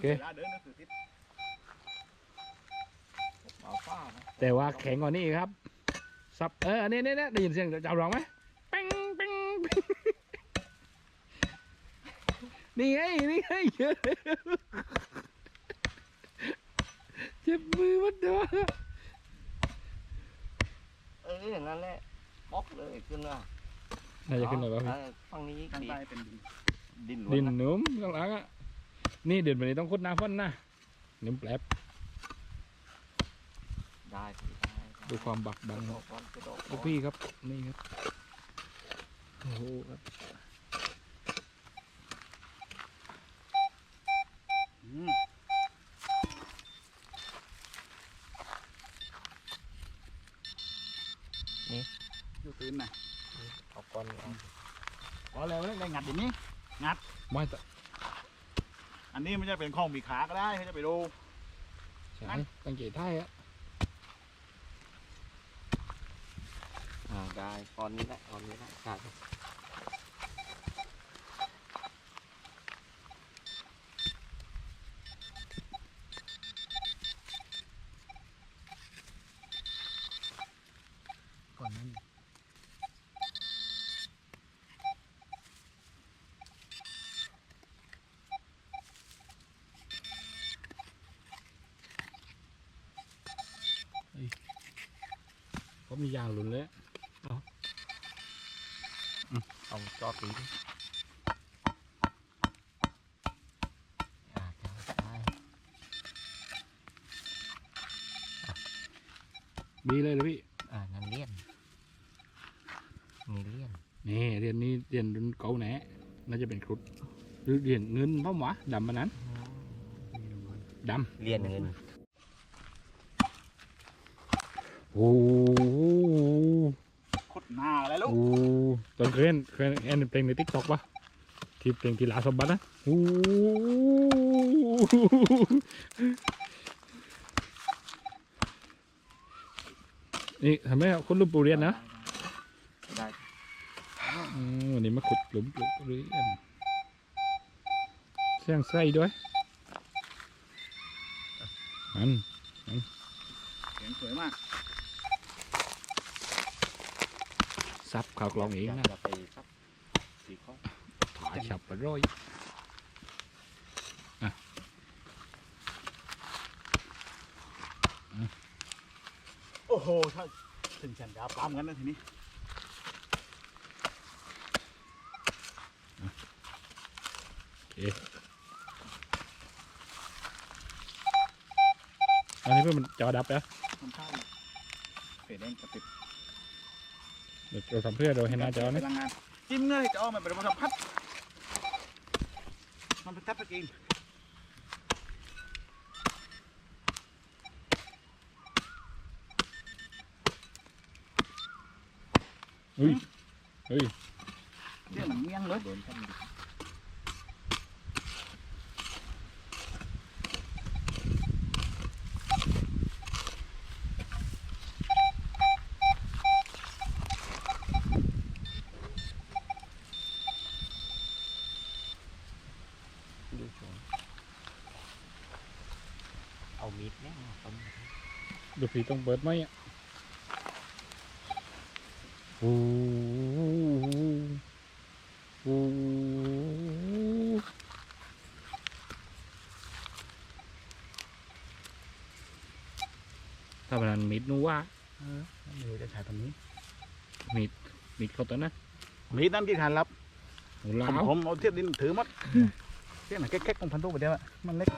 เคเวลาเดินหนังสือทิศเอาป้านะแต่ว่าแข็งกว่านี้ครับซับเออเนี่ยเนี่ยเนี่ยได้ยินเสียงเจ้าร้องไหมเป้งเป้งเป้งนี่ไงนี่ไงเจ็บมือมันเด้อเออนั่นแหละบล็อกเลยขึ้นว่าน่าจะขึ้นเลยวะพี่เออฝั่งนี้ข้างดีใต้เป็นดินดินล้วนดินนะหนุ่มข้างหลังอะ นี่เดือนวันนี้ต้องคุดหน้าฝนนะนิ่มแปลบได้พี่ได้ได้ดูความบักบังกระขโดองดก่อนกระโดดก่ลูอกนพี่ครับนี่ครับโอ้โหครับอืมอยู่ตื่นน่ะเอาก้อนเอาขอแล้วได้งัดอย่างนี้ไม่แต่ อันนี้ไม่ใช่เป็นของมีขาก็ได้ให้จะไปดู ใช่ตั้งเกตได้อะอ่าได้ก้อนนี้แหละก้อนนี้แหละได้ ก่อนนั้น เขา มียางหลุนเลยเอาจอดตีดิอ่าได้มีเลยเลยพี่ อ่านั่นเลี่ยนมีเลี่ยนนี่เรียนนี้เรียนรุ่นเก่าแหน่น่าจะเป็นครุฑหรือเรียนเงินพ่อหมวะดำมันนั้นดเลี่ยนเงินำโอ้โห คดหน้าแล้วลูก โอ้ ตอนเคยเห็นเคยเห็นเพลงในทิกตอกปะที่เพลงกีฬาสมบัตินะโอ้นี่ทำไมคนรูปปูเรียนนะได้วันนี้มาขุดหลุมปลูเรียนเสียงไส้ด้วยอันเสียงสวยมาก ซับข่าวกลองเองนะจะไปสักสี่ข้อถาฉับอร่อยโอ้โหถ้าถึงฉันดาปลามกันนะทีนี้อันนี้เพื่อมันจอดับแล้วมันเข้าเฟดแดงกระติบ เดี๋ยวเราทำเพื่อเราให้หน้าจอพนะลังงานจิ้มเลยจอมันเป็นมันสัมผัสมันเป็นทับสกรีนเฮ้ยเฮ้ยเรื่องเมียงเลย โดนท่านดิ ดูชมเอามีดเนี่ยมาต้ม ดูสีต้องเปิดไหมอะโอ้โหโอ้โหถ้าเป็นมิดนู้ว่าเดี๋ยวจะใช้ตรงนี้ มิด มิดเขาตัวนั้นมีดนั่นกี่ขันรับหมูลาผมผมเอาเทียบดินถือมัดเทียบหน่อยแก๊กๆของพันธุไปเดียวมันเล็ก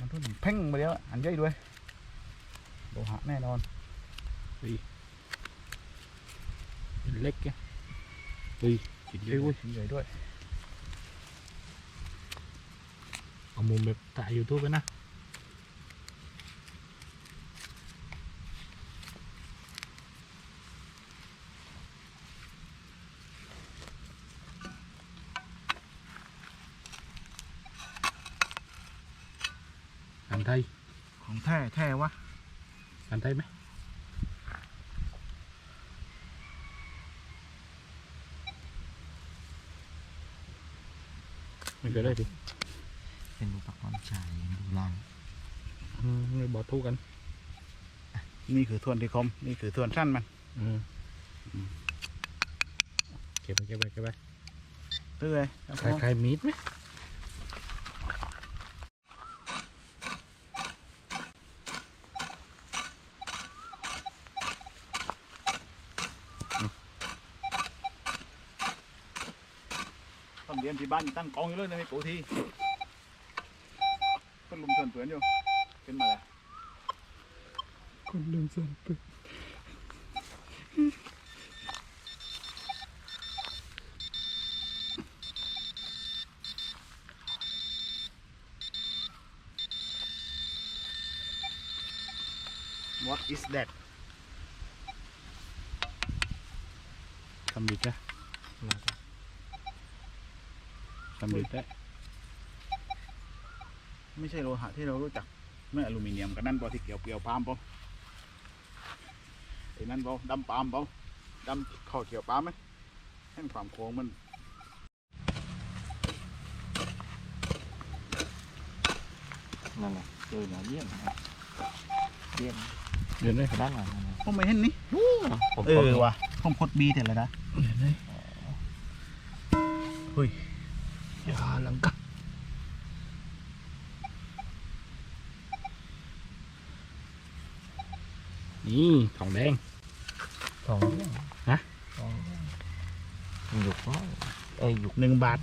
มันทุ่นเพ่งไปเดียวอะอันใหญ่ด้วยโลหะแน่นอนเล็กแกเฮ้ยชิ้นเล็เฮ้วยชิ้นใหญ่ด้วยเอามุมแบบถ่ายยูทูบไปนะ ไทย ของแท้แท้วะอันไทยไหมมันก็ได้ดิเป็นอุปกรณ์ใช้ดูลานอืมไม่บอกทุกกัน นี่คือทวนที่คม นี่คือทวนสั้นมันอืมเก็บไปเก็บไปเก็บไปเรื่อยใครใครมีดไหม เรียนที่บ้านตั้งกองอยู่เลยนะมีปูทีต้นลุมเถื่อนเถื่อนอยู่ขึ้นมาแล้วคนลืมส่วนปืน What is that ทำดีจ้ะ ทำดีได้ไม่ใช่โลหะที่เรารู้จักไม่อลูมิเนียมกันนั่นปอที่เกี่ยวเกี่ยวปาล์มปอไอ้นั่นปอดำปาล์มปอดำข้อเกี่ยวปาล์มไหมให้ความโค้งมันนั่นแหละคือหนาเยี่ยมนะครับเยี่ยมเดี๋ยวนี้ด้านหลังนั่นนะผมไม่เห็นนี่ผมเออว่ะผมพดบีแต่ละนะเดี๋ยวนี้เฮ้ยยาลังกะนี่ทองแดงทองเยี่ยมฮะทองเยี่ ยมหยุกน้อยเอ้ยหยุกหนึ่งบาท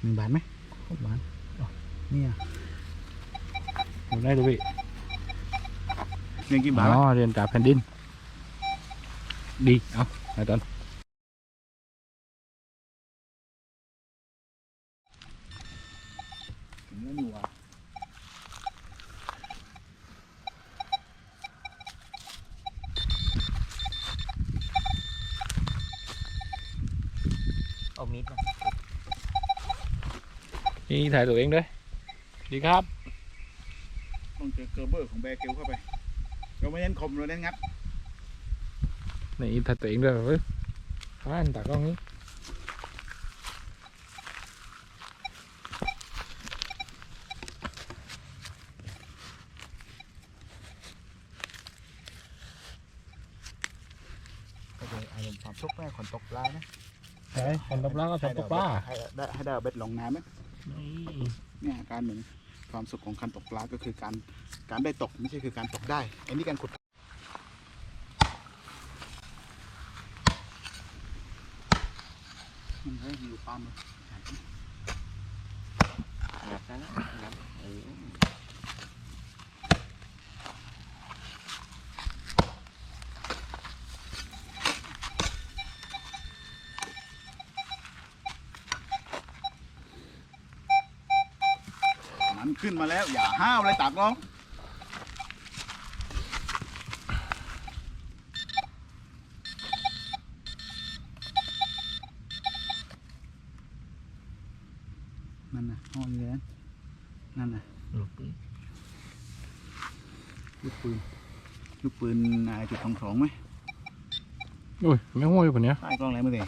หนึ่งบาทไหมบาทอ๋อเนี่ยทำได้ดูพี่ เงินกี่บา อ๋ ท อ วะ เรียนจากแผ่นดิน ดี เอาไปตอน เงินอยู่ว่ะ เอามีดมานี่ถ่ายตัวเองด้วยดีครับ ต้องเจอเกอร์เบอร์ของแบร์เกลเข้าไป เราไม่เน้นคมเราเน้นงัดนี่ถ่ายตัวเองด้วยเฮ้ยอ่านตากล้องนี้ก็จะอารมณ์ความทุกข์แม่คนตกปลานะใช่คนตบล้าก็ชอบตกปลาให้ได้ให้ได้เอาเบ็ดลงน้ำไหมนี่เนี่ยอาการหนึ่งความสุขของการตกปลาก็คือการการได้ตกไม่ใช่คือการตกได้อันนี้การขุดมันให้มีอยู่ปลาหมึก งัดนะนะงัดเออ มัน ขึ้นมาแล้ว อย่าห้าวเลยตากลอง นั่นน่ะห้องเรียนนั่นน่ะลูกปืนลูกปืนลูกปืนนายจุดสองสองไหมโอ้ยไม่ห้วยคนเนี้ยใต้กล้องอะไรมาเด็เ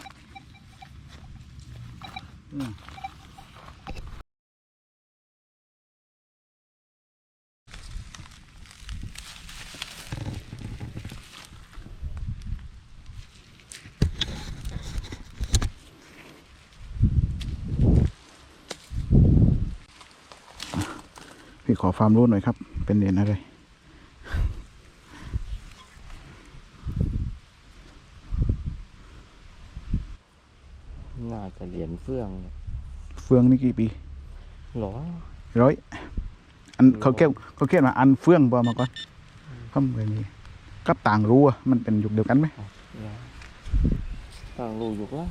พี่ขอความรู้หน่อยครับ เป็นเหรียญอะไรน่าจะเหรียญเฟื่องเนี่ยเฟืองนี่กี่ปีหรอร้อยอันเขาเก็บเขาเขียนมาอันเฟื่องบอมาก่อนก็เหมือนนี้กับต่างรู้อะมันเป็นยุคเดียวกันไหมเนี่ยต่างรูอยู่แล้ว